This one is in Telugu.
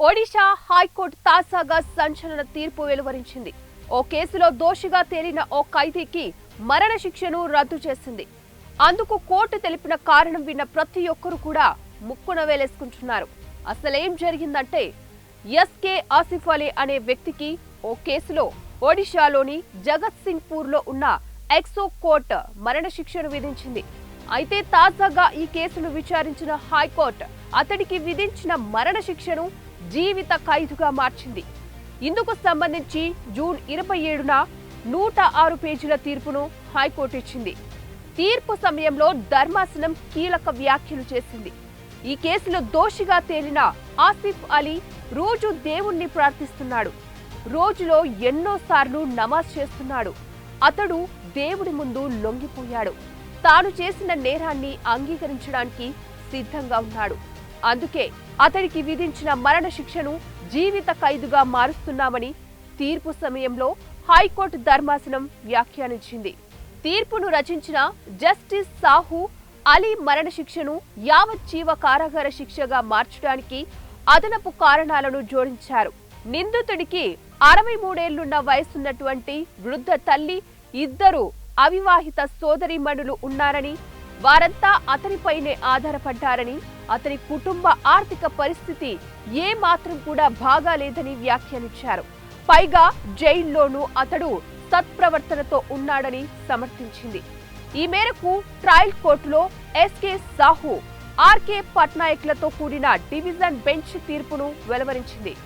ఒడిషా హైకోర్టు తాజాగా సంచలన తీర్పు వెలువరించింది. ఓ కేసులో దోషిగా తేలిన ఓ ఖైదీకి మరణ శిక్షను రద్దు చేసింది. అందుకు కోర్టు తెలిపిన కారణం విన్న ప్రతి ఒక్కరు కూడా ముక్కున వేలేసుకుంటున్నారు. అసలేం జరిగిందంటే ఎస్కే ఆసిఫ్ అలీ అనే వ్యక్తికి ఓ కేసులో ఒడిషాలోని జగత్ సింగ్లో ఉన్న ఎక్సో కోర్టు మరణ శిక్షను విధించింది. అయితే తాజాగా ఈ కేసును విచారించిన హైకోర్టు అతడికి విధించిన మరణ శిక్షను జీవిత ఖైదుగా మార్చింది. ఇందుకు సంబంధించి జూన్ ఇరవై ఏడున నూట ఆరు పేజీల తీర్పును హైకోర్టు ఇచ్చింది. తీర్పు సమయంలో ధర్మాసనం కీలక వ్యాఖ్యలు చేసింది. ఈ కేసులో దోషిగా తేలిన ఆసిఫ్ అలీ రోజు దేవుణ్ణి ప్రార్థిస్తున్నాడు. రోజులో ఎన్నోసార్లు నమాజ్ చేస్తున్నాడు. అతడు దేవుడి ముందు లొంగిపోయాడు. తాను చేసిన నేరాన్ని అంగీకరించడానికి సిద్ధంగా ఉన్నాడు. అందుకే అతడికి విధించిన మరణ శిక్షను జీవిత ఖైదుగా మారుస్తున్నామని తీర్పు సమయంలో హైకోర్టు ధర్మాసనం వ్యాఖ్యానించింది. తీర్పును రచించిన జస్టిస్ సాహు అలీ మరణ శిక్షను యావజ్జీవ కారాగార శిక్షగా మార్చడానికి అదనపు కారణాలను జోడించారు. నిందితుడికి అరవై మూడేళ్ళున్న వయసున్నటువంటి వృద్ధ తల్లి ఇద్దరు అవివాహిత సోదరీమణులు ఉన్నారని వారంతా అతనిపైనే ఆధారపడ్డారని అతని కుటుంబ ఆర్థిక పరిస్థితి ఏ మాత్రం కూడా బాగాలేదని వ్యాఖ్యానించారు. పైగా జైల్లోనూ అతడు సత్ప్రవర్తనతో ఉన్నాడని సమర్థించింది. ఈ మేరకు ట్రయల్ కోర్టులో ఎస్కే సాహు ఆర్కే పట్నాయక్లతో కూడిన డివిజన్ బెంచ్ తీర్పును వెలువరించింది.